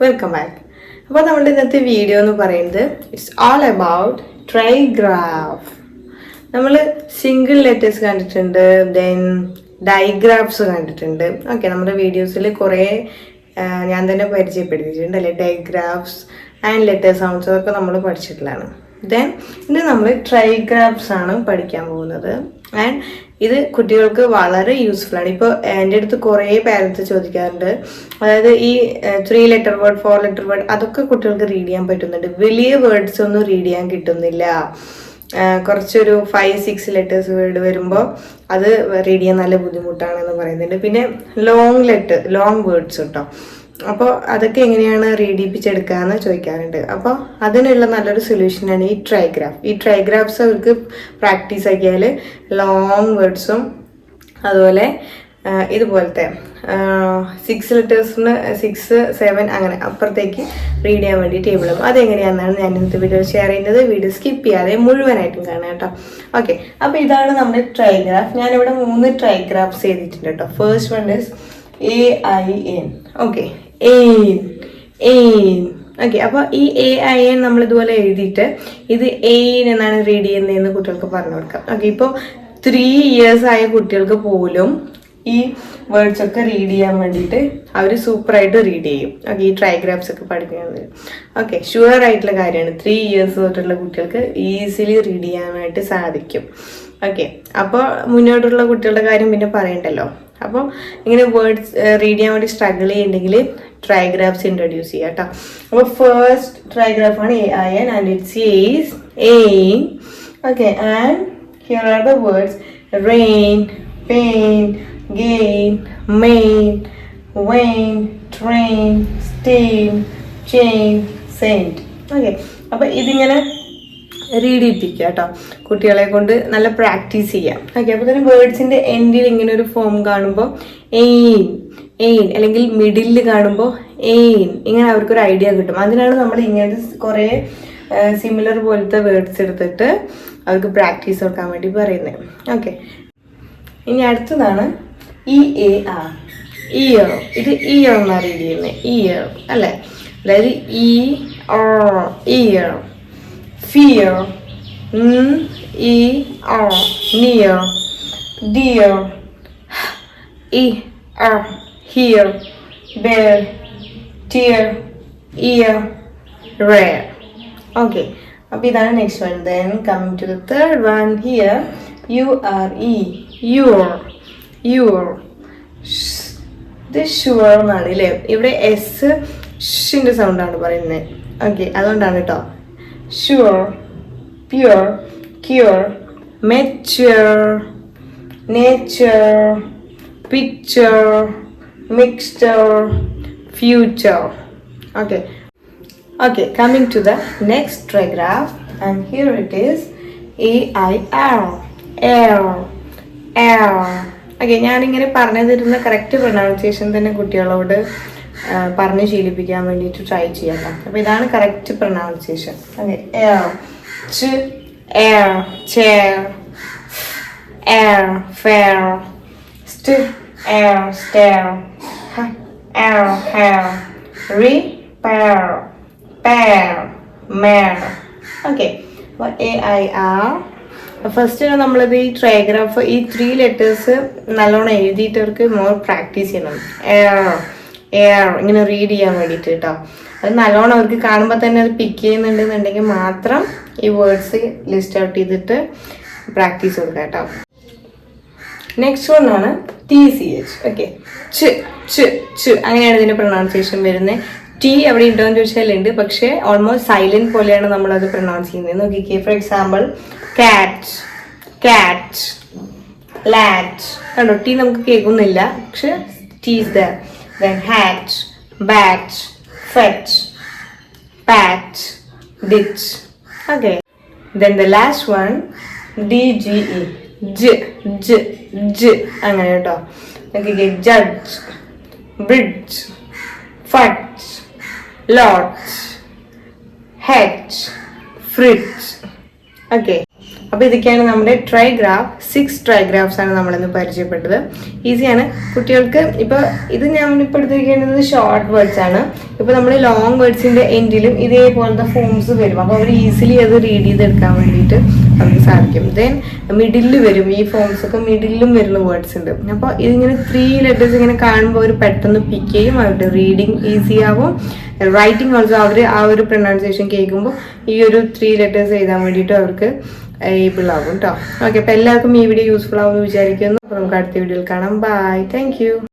Welcome back അപ്പോൾ നമ്മുടെ ഇന്നത്തെ വീഡിയോ എന്ന് പറയുന്നത് ഇറ്റ്സ് ഓൾ അബൌട്ട് ട്രൈഗ്രാഫ് നമ്മൾ സിംഗിൾ ലെറ്റേഴ്സ് കണ്ടിട്ടുണ്ട് ദെൻ ഡൈഗ്രാഫ്സ് കണ്ടിട്ടുണ്ട്. ഓക്കെ നമ്മുടെ വീഡിയോസിൽ കുറേ ഞാൻ തന്നെ പരിചയപ്പെടുത്തിയിട്ടുണ്ട് അല്ലെ? ഡൈഗ്രാഫ്സ് ആൻഡ് ലെറ്റർ സൗണ്ട്സ് അതൊക്കെ നമ്മൾ പഠിച്ചിട്ടുള്ളതാണ്. ദെൻ ഇന്ന് നമ്മൾ ട്രൈഗ്രാഫ്സ് ആണ് പഠിക്കാൻ പോകുന്നത്. ആൻഡ് ഇത് കുട്ടികൾക്ക് വളരെ യൂസ്ഫുൾ ആണ്. ഇപ്പോൾ എന്റെ അടുത്ത് കുറേ പേരൻസ് ചോദിക്കാറുണ്ട്. അതായത് ഈ three letter word four letter word അതൊക്കെ കുട്ടികൾക്ക് റീഡ് ചെയ്യാൻ പറ്റുന്നുണ്ട്. വലിയ വേർഡ്സ് ഒന്നും റീഡ് ചെയ്യാൻ കിട്ടുന്നില്ല. കുറച്ചൊരു ഫൈവ് സിക്സ് ലെറ്റേഴ്സ് വേർഡ് വരുമ്പോൾ അത് റീഡ് ചെയ്യാൻ നല്ല ബുദ്ധിമുട്ടാണെന്ന് പറയുന്നുണ്ട്. പിന്നെ ലോങ് ലെറ്റർ ലോങ് വേർഡ്സ് കേട്ടോ അപ്പോൾ അതൊക്കെ എങ്ങനെയാണ് റീഡ് എന്ന് ചോദിക്കാറുണ്ട്. അപ്പോൾ അതിനുള്ള നല്ലൊരു സൊല്യൂഷനാണ് ഈ ട്രൈഗ്രാഫ് ഈ ട്രൈഗ്രാഫ്സ് അവർക്ക് പ്രാക്ടീസ് ആക്കിയാൽ ലോങ് വേർഡ്സും അതുപോലെ ഇതുപോലത്തെ സിക്സ് ലെറ്റേഴ്സിന് സിക്സ് സെവൻ അങ്ങനെ അപ്പുറത്തേക്ക് റീഡ് ചെയ്യാൻ വേണ്ടി ടേബിൾ അതെങ്ങനെയാണെന്നാണ് ഞാൻ ഇന്നത്തെ വീഡിയോ ഷെയർ ചെയ്യുന്നത്. വീഡിയോ സ്കിപ്പ് ചെയ്യാതെ മുഴുവനായിട്ടും കാണാം കേട്ടോ. ഓക്കെ അപ്പോൾ ഇതാണ് നമ്മുടെ ട്രൈഗ്രാഫ് ഞാനിവിടെ മൂന്ന് ട്രൈഗ്രാഫ്സ് ചെയ്തിട്ടുണ്ട് കേട്ടോ. First one is A I N okay ain ain okay അപ്പോൾ ഈ എ ഐ എൻ നമ്മൾ ഇതുപോലെ എഴുതിയിട്ട് ഇത് എയിൻ എന്നാണ് റീഡ് ചെയ്യുന്നതെന്ന് കുട്ടികൾക്ക് പറഞ്ഞു കൊടുക്കാം. ഓക്കെ ഇപ്പോൾ ത്രീ ഇയേഴ്സ് ആയ കുട്ടികൾക്ക് പോലും ഈ വേർഡ്സ് ഒക്കെ റീഡ് ചെയ്യാൻ വേണ്ടിയിട്ട് അവർ സൂപ്പറായിട്ട് റീഡ് ചെയ്യും. ഓക്കെ ഈ ട്രൈഗ്രാഫ്സ് ഒക്കെ പഠിക്കുന്നത്. ഓക്കെ ഷുവർ ആയിട്ടുള്ള കാര്യമാണ്. ത്രീ ഇയേഴ്സ് തൊട്ടുള്ള കുട്ടികൾക്ക് ഈസിലി റീഡ് ചെയ്യാനായിട്ട് സാധിക്കും. ഓക്കെ അപ്പോൾ മുന്നോട്ടുള്ള കുട്ടികളുടെ കാര്യം പിന്നെ പറയണ്ടല്ലോ. അപ്പോൾ ഇങ്ങനെ വേർഡ്സ് റീഡ് ചെയ്യാൻ വേണ്ടി സ്ട്രഗിൾ ചെയ്യുന്നുണ്ടെങ്കിൽ ട്രൈഗ്രാഫ്സ് ഇൻട്രൊഡ്യൂസ് ചെയ്യാം കേട്ടോ അപ്പോൾ first ട്രൈഗ്രാഫാണ് A I N and it's is ain okay and here are the words rain pain gain main vein train stain chain saint okay അപ്പോൾ ഇതിങ്ങനെ റീഡ് ചെയ്യിപ്പിക്കുക കേട്ടോ. കുട്ടികളെ കൊണ്ട് നല്ല പ്രാക്ടീസ് ചെയ്യാം. ഓക്കെ അപ്പോൾ തന്നെ വേർഡ്സിന്റെ എൻഡിൽ ഇങ്ങനെ ഒരു ഫോം കാണുമ്പോൾ എയിൻ എയിൻ അല്ലെങ്കിൽ മിഡിലിൽ കാണുമ്പോൾ എയിൻ ഇങ്ങനെ അവർക്കൊരു ഐഡിയ കിട്ടും. അതിനാണ് നമ്മൾ ഇങ്ങനത്തെ കുറേ സിമിലർ പോലത്തെ വേർഡ്സ് എടുത്തിട്ട് അവർക്ക് പ്രാക്ടീസ് കൊടുക്കാൻ വേണ്ടി പറയുന്നത്. ഓക്കെ ഇനി അടുത്തതാണ് ഇ എ ആ ഇയർ ഇത് ഇയർ എന്നാണ് റീഡ് ചെയ്യുന്നത്. ഇയർ അല്ലേ? അതായത് E O ear fear, n e r. Near, dear, e r. Here, bear, tear, ear, rare. Okay. അപ്പോൾ ഇതാണ് next one then coming to the third one here U R E your your ഇത് sure എന്നാണ് അല്ലേ ഇവിടെ S ഷിന്റെ സൗണ്ടാണ് പറയുന്നത്. Okay അതുകൊണ്ടാണ് കേട്ടോ sure, pure, cure, mature, nature, picture, mixture, future. Okay. Okay, coming to the next trigraph, and here it is A I R. Air. Air. Okay ഞാനിങ്ങനെ പറഞ്ഞു തരുന്ന കറക്റ്റ് പ്രൊണൗൺസിയേഷൻ തന്നെ കുട്ടികളോട് പറഞ്ഞ് ശീലിപ്പിക്കാൻ വേണ്ടിയിട്ട് ട്രൈ ചെയ്യാം അപ്പോൾ ഇതാണ് correct pronunciation okay air air fair air air hair റി എ ഐ ആർ ഫസ്റ്റ് നമ്മളിത് ഈ ട്രൈഗ്രാഫ് ഈ ത്രീ ലെറ്റേഴ്സ് നല്ലോണം എഴുതിയിട്ടവർക്ക് മോർ പ്രാക്ടീസ് ചെയ്യണം. എയർ ഇങ്ങനെ റീഡ് ചെയ്യാൻ വേണ്ടിയിട്ട് കേട്ടോ. അത് നല്ലോണം അവർക്ക് കാണുമ്പോൾ തന്നെ അത് പിക്ക് ചെയ്യുന്നുണ്ടെന്നുണ്ടെങ്കിൽ മാത്രം ഈ വേർഡ്സ് ലിസ്റ്റ് ഔട്ട് ചെയ്തിട്ട് പ്രാക്ടീസ് കൊടുക്കാം കേട്ടോ. നെക്സ്റ്റ് വണ്ണാണ് ടി സി എച്ച് ഓക്കെ ച് ച് ച് അങ്ങനെയാണ് ഇതിന്റെ പ്രൊണൗൺസിയേഷൻ വരുന്നത് ടി അവിടെ ഉണ്ടോ എന്ന് ചോദിച്ചാൽ ഉണ്ട് പക്ഷേ ഓൾമോസ്റ്റ് സൈലന്റ് പോലെയാണ് നമ്മളത് പ്രൊണൗൺസ് ചെയ്യുന്നത്. നോക്കിക്കേ. ഫോർ എക്സാമ്പിൾ കാറ്റ് കാറ്റ് ലാറ്റ് കണ്ടോ? ടി നമുക്ക് കേൾക്കുന്നില്ല. പക്ഷെ T is there then hat bat fat pat ditch okay then the last one D G E ജ് ജ് ജ് അങ്ങനെ കേട്ടോ നോക്കിക്കേ ജഡ്ജ് ബ്രിഡ്ജ് ഫട്ട് ലോട്ട് ഹെഡ് ഫ്രിഡ്ജ് ഓക്കെ അപ്പോൾ ഇതൊക്കെയാണ് നമ്മുടെ ട്രൈഗ്രാഫ് സിക്സ് ട്രൈഗ്രാഫ്സ് ആണ് നമ്മളിന്ന് പരിചയപ്പെട്ടത്. ഈസിയാണ് കുട്ടികൾക്ക് ഇപ്പോൾ ഇത് ഞാൻ ഇപ്പോൾ എടുത്തിരിക്കുന്നത് ഷോർട്ട് വേർഡ്സ് ആണ് ഇപ്പോൾ നമ്മൾ ലോങ് വേർഡ്സിന്റെ എൻഡിലും ഇതേപോലത്തെ ഫോംസ് വരും. അപ്പോൾ അവർ ഈസിലി അത് റീഡ് ചെയ്തെടുക്കാൻ വേണ്ടിയിട്ട് അവർക്ക് സാധിക്കും. ദെൻ മിഡിലിൽ വരും. ഈ ഫോംസ് ഒക്കെ മിഡിലും വരുന്ന വേർഡ്സ് ഉണ്ട്. അപ്പോൾ ഇതിങ്ങനെ ത്രീ ലെറ്റേഴ്സ് ഇങ്ങനെ കാണുമ്പോൾ അവർ പെട്ടെന്ന് പിക്ക് ചെയ്യും. അവരുടെ റീഡിങ് ഈസി ആവും. റൈറ്റിംഗ് ഓൾസോ അവർ ആ ഒരു പ്രൊണൗൺസിയേഷൻ കേൾക്കുമ്പോൾ ഈ ഒരു ത്രീ ലെറ്റേഴ്സ് എഴുതാൻ വേണ്ടിയിട്ട് അവർക്ക് ഏബിൾ ആകും കേട്ടോ ഓക്കെ അപ്പോൾ എല്ലാവർക്കും ഈ വീഡിയോ യൂസ്ഫുൾ ആവുമെന്ന് വിചാരിക്കുന്നു. അപ്പോൾ നമുക്ക് അടുത്ത വീഡിയോയിൽ കാണാം. Bye thank